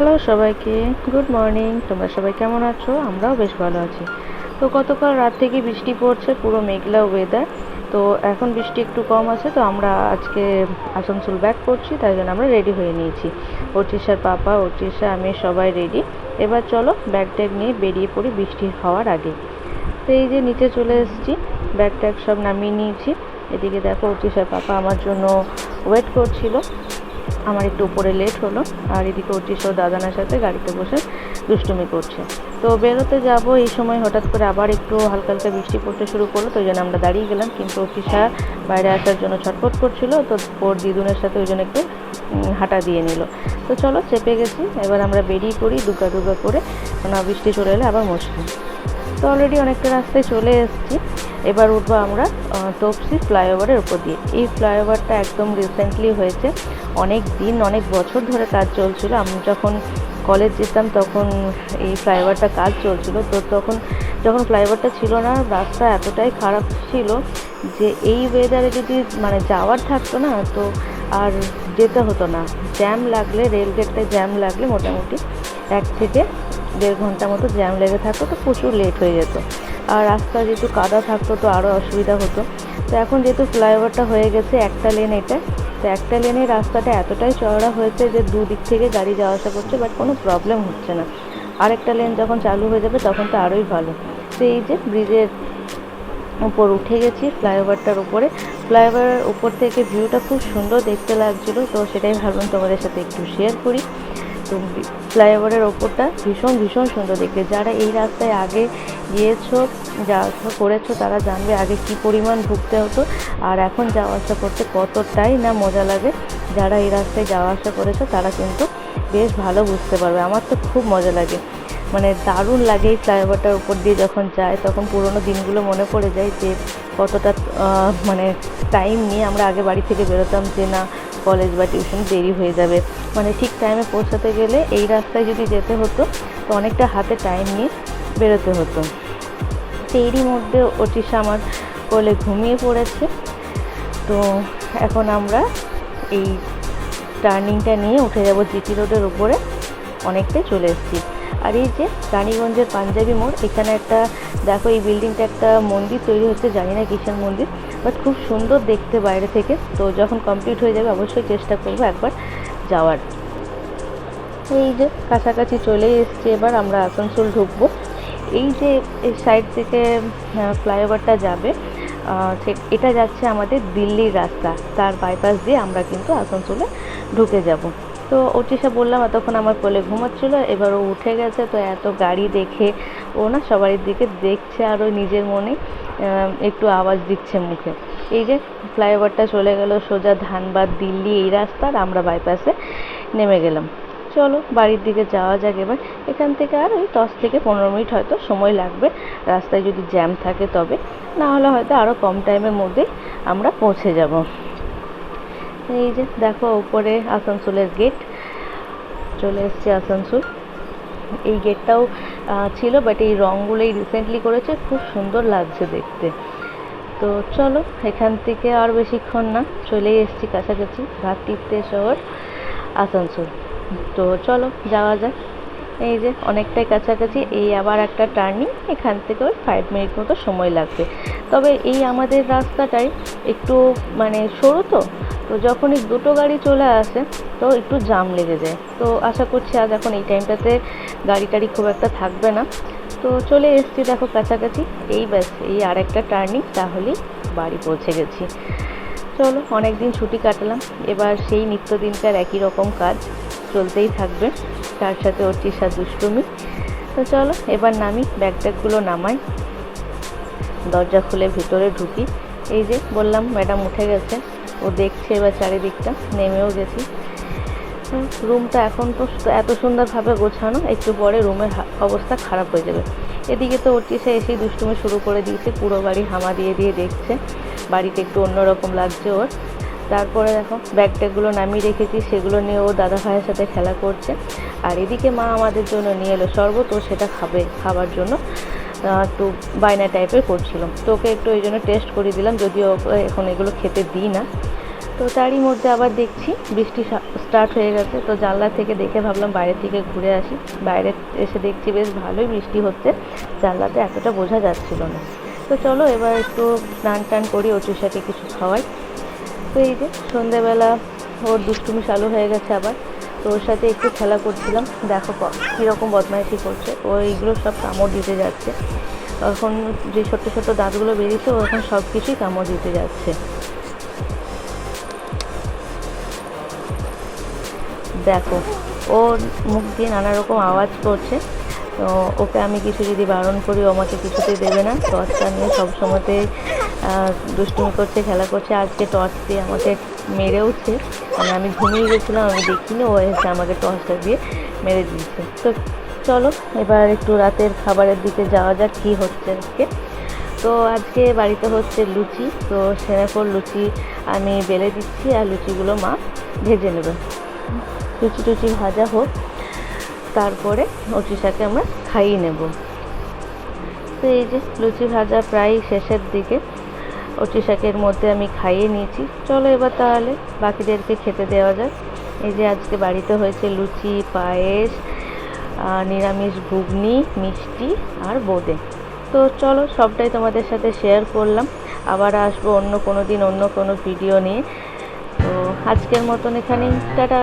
Hello সবাইকে good morning তোমরা সবাই কেমন আছো? আমরাও বেশ ভালো আছি। তো গতকাল রাত থেকে বৃষ্টি পড়ছে, পুরো মেঘলা ওয়েদার তো এখন বৃষ্টি একটু কম আছে, তো আমরা আজকে আসানসোল ব্যাক করছি, তাই জন্য আমরা রেডি হয়ে নিয়েছি। অর্চিসার পাপা অর্চিসা আমি সবাই রেডি এবার চলো ব্যাগ ট্যাগ নিয়ে বেরিয়ে পড়ি বৃষ্টি হওয়ার আগে। তো এই যে নিচে চলে এসেছি ব্যাগ ট্যাগ সব নামিয়ে নিয়েছি। এদিকে দেখো অর্চিসার পাপা আমার জন্য ওয়েট করছিল। আমার একটু উপরে লেট হলো, আর এদিকে অর্চিস ও দাদানার সাথে গাড়িতে বসে দুষ্টুমি করছে। তো বেরোতে যাব এই সময় হঠাৎ করে আবার একটু হালকা হালকা বৃষ্টি পড়তে শুরু করল, তো ওই জন্য আমরা দাঁড়িয়ে গেলাম। কিন্তু অর্চিসা বাইরে আসার জন্য ছটফট করছিল, তো ওর দিদুনের সাথে ওই জন্য একটু হাঁটা দিয়ে নিল। তো চলো চেপে গেছি, এবার আমরা বেরিয়ে পড়ি দুগা দুগা করে। না বৃষ্টি চলে এলে আবার মুশকিল তো অলরেডি অনেকটা রাস্তায় চলে এসেছি। এবার উঠবো আমরা তপসি ফ্লাইওভারের উপর দিয়ে। এই ফ্লাইওভারটা একদম রিসেন্টলি হয়েছে। অনেক দিন, অনেক বছর ধরে কাজ চলছিল। আমি যখন কলেজ যেতাম তখন এই ফ্লাইওভারটা কাজ চলছিল। তো তখন যখন ফ্লাইওভারটা ছিল না, রাস্তা এতটাই খারাপ ছিল যে এই ওয়েদারে যদি মানে যাওয়ার থাকতো না, তো আর যেতে হতো না। জ্যাম লাগলে রেলগেটটায় জ্যাম লাগলে মোটামুটি এক থেকে দেড় ঘণ্টা মতো জ্যাম লেগে থাকতো, তো প্রচুর লেট হয়ে যেত। আর রাস্তা যেহেতু কাদা থাকতো, তো আরও অসুবিধা হতো। তো এখন যেহেতু ফ্লাইওভারটা হয়ে গেছে একটা লেন এটা তো একটা লেনের রাস্তাটা এতটাই চওড়া হয়েছে যে দুদিক থেকে গাড়ি যাওয়া আসা করছে বাট কোনো প্রবলেম হচ্ছে না। আরেকটা লেন যখন চালু হয়ে যাবে, তখন তো আরোই ভালো। তো এই যে ব্রিজের উপর উঠে গেছি ফ্লাইওভারটার উপরে। ফ্লাইওভারের উপর থেকে ভিউটা খুব সুন্দর দেখতে লাগছিল, তো সেটাই ভাবলাম তোমাদের সাথে একটু শেয়ার করি। তো ফ্লাইওভারের ওপরটা ভীষণ ভীষণ সুন্দর দেখতে। যারা এই রাস্তায় আগে গিয়েছো যা আসা করেছ, তারা জানবে আগে কি পরিমাণ ভুগতে হতো আর এখন যাওয়া আসা করতে কতটাই না মজা লাগে। যারা এই রাস্তায় যাওয়া আসা করেছ, তারা কিন্তু বেশ ভালো বুঝতে পারবে। আমার তো খুব মজা লাগে। মানে দারুণ লাগে এই ফ্লাইওভারটার উপর দিয়ে যখন যায়, তখন পুরোনো দিনগুলো মনে পড়ে যায় যে কতটা মানে টাইম নিয়ে আমরা আগে বাড়ি থেকে বেরোতাম যে না কলেজ বা টিউশন দেরি হয়ে যাবে। মানে ঠিক টাইমে পৌঁছাতে গেলে এই রাস্তায় যদি যেতে হতো, তো অনেকটা হাতে টাইম নিয়ে বেরোতে হতো। এরই মধ্যে অচিশা আমার কোলে ঘুমিয়ে পড়েছে। তো এখন আমরা এই টার্নিংটা নিয়ে উঠে যাব জিটি রোডের উপরে। অনেকটাই চলে এসেছি। আর এই যে রানীগঞ্জের পাঞ্জাবি মোড়, এখানে একটা, দেখো এই বিল্ডিংটা একটা মন্দির তৈরি হচ্ছে, জানি না কিসের মন্দির। বাট খুব সুন্দর দেখতে বাইরে থেকে। তো যখন কমপ্লিট হয়ে যাবে, অবশ্যই চেষ্টা করব একবার যাওয়ার। এই যে কাছাকাছি চলেই এসছি এবার, আমরা আসানসোল ঢুকবো। এই যে এই সাইড থেকে ফ্লাইওভারটা যাবে এটা যাচ্ছে আমাদের দিল্লির রাস্তা। তার বাইপাস দিয়ে আমরা কিন্তু আসানসোলে ঢুকে যাব। তো ওটিসা বললাম, এতক্ষণ আমার কোলে ঘুমাচ্ছিল, এবার ও উঠে গেছে, তো এত গাড়ি দেখে ও না সবার দিকে দেখছে আর ওই নিজের মনে একটু আওয়াজ দিচ্ছে মুখে। এই যে ফ্লাইওভারটা চলে গেল সোজা ধানবাদ, দিল্লি, এই রাস্তার আমরা বাইপাসে নেমে গেলাম। চলো বাড়ির দিকে যাওয়া যাক এবার। এখান থেকে আর ওই দশ থেকে পনেরো মিনিট হয়তো সময় লাগবে, রাস্তায় যদি জ্যাম থাকে তবে। না হলে হয়তো আরও কম টাইমের মধ্যে আমরা পৌঁছে যাব। এই যে দেখো, উপরে আসানসোলের গেট চলে এসছে আসানসোল। এই গেটটাও ছিল বাট এই রঙগুলোই রিসেন্টলি করেছে, খুব সুন্দর লাগছে দেখতে। তো চলো, এখান থেকে আর বেশিক্ষণ না, চলেই এসছি কাছাকাছি ভাতৃত্বে শহর, আসানসোল। তো চলো, যাওয়া যাক। এই যে, অনেকটাই কাছাকাছি, এই আবার একটা টার্নিং এখান থেকে ওই ফাইভ মিনিট মতো সময় লাগবে। তবে এই আমাদের রাস্তাটাই একটু মানে সরু তো তো যখনই দুটো গাড়ি চলে আসে, তো একটু জাম লেগে যায়। তো আশা করছি আজ এখন এই টাইমটাতে গাড়ি টাড়ি খুব একটা থাকবে না। তো চলে এসছি দেখো কাছাকাছি। এই ব্যাস, এই আর একটা টার্নিং, তাহলেই বাড়ি পৌঁছে গেছি। চলো অনেক দিন ছুটি কাটালাম। এবার সেই নিত্যদিনকার একই রকম কাজ চলতেই থাকবে। তার সাথে ওর চিসা দুষ্টুমি। তো চলো, এবার নামি ব্যাগ ট্যাগগুলো নামাই। দরজা খুলে ভিতরে ঢুকি। এই যে, বললাম, ম্যাডাম উঠে গেছে। ও দেখছে এবার চারিদিকটা, নেমেও গেছি। রুমটা এখন তো এত সুন্দরভাবে গোছানো, একটু পরে রুমের অবস্থা খারাপ হয়ে যাবে। এদিকে তো ওটিসে এসেই দুষ্টুমি শুরু করে দিয়েছে, পুরো বাড়ি হামা দিয়ে দিয়ে দেখছে। বাড়িতে একটু অন্যরকম লাগছে ওর। তারপরে দেখো ব্যাগ ট্যাগগুলো নামিয়ে রেখেছি, সেগুলো নিয়ে ও দাদা ভাইয়ের সাথে খেলা করছে। আর এদিকে মা আমাদের জন্য নিয়ে এলো, শরবত ও সেটা খাবে, খাবার জন্য। একটু বায়না টাইপের করছিল। তো ওকে একটু ওই জন্য টেস্ট করে দিলাম, যদিও এখন এগুলো খেতে দিই না। তো তারই মধ্যে আবার দেখছি, বৃষ্টি স্টার্ট হয়ে গেছে। তো জানলা থেকে দেখে ভাবলাম বাইরে থেকে ঘুরে আসি। বাইরে এসে দেখছি বেশ ভালোই বৃষ্টি হচ্ছে। জানলাতে এতটা বোঝা যাচ্ছিল না। তো চলো এবার একটু স্নান টান করি অচুষাকে কিছু খাওয়াই। তো এই যে সন্ধেবেলা, ওর দুষ্টুমি চালু হয়ে গেছে আবার। তো ওর সাথে একটু খেলা করছিলাম, দেখো কীরকম বদমাইশি করছে। ও এইগুলো সব কামড় দিতে যাচ্ছে। এখন যে ছোট্ট ছোট্ট দাঁতগুলো বেরিয়েছে, ও এখন সব কিছুই কামড় দিতে যাচ্ছে। দেখো, ও মুখ দিয়ে নানা রকম আওয়াজ করছে। তো ওকে আমি কিছু যদি বারণ করি, ও আমাকে কিছুতেই দেবে না। টর্চটা নিয়ে সবসময়তে দুষ্টুমি করছে, খেলা করছে, আজকে টর্চ দিয়ে আমাকে মেরেওছে মানে আমি ঘুমিয়ে গেছিলাম, আমি দেখিনি, ও এসে আমাকে টর্চটা দিয়ে মেরে দিয়েছে। তো চলো, এবার একটু রাতের খাবারের দিকে যাওয়া যাক, কী হচ্ছে আজকে। তো আজকে বাড়িতে হচ্ছে লুচি, তো সেনাফোর লুচি আমি বেলে দিচ্ছি, আর লুচিগুলো মা ভেজে নেবে। লুচি টুচি ভাজা হোক, তারপরে অচিশাকে আমরা খাইয়ে নেব। তো এই যে লুচি ভাজা প্রায় শেষের দিকে অচিশাকের মধ্যে আমি খাইয়ে নিয়েছি। চলো এবার তাহলে বাকিদেরকে খেতে দেওয়া যাক। এই যে আজকে বাড়িতে হয়েছে লুচি, পায়েস নিরামিষ ঘুগনি, মিষ্টি আর বোঁদে। তো চলো সবটাই তোমাদের সাথে শেয়ার করলাম। আবার আসব অন্য কোনো দিন অন্য কোনো ভিডিও নিয়ে। তো আজকের মতন এখানেই। টাটা।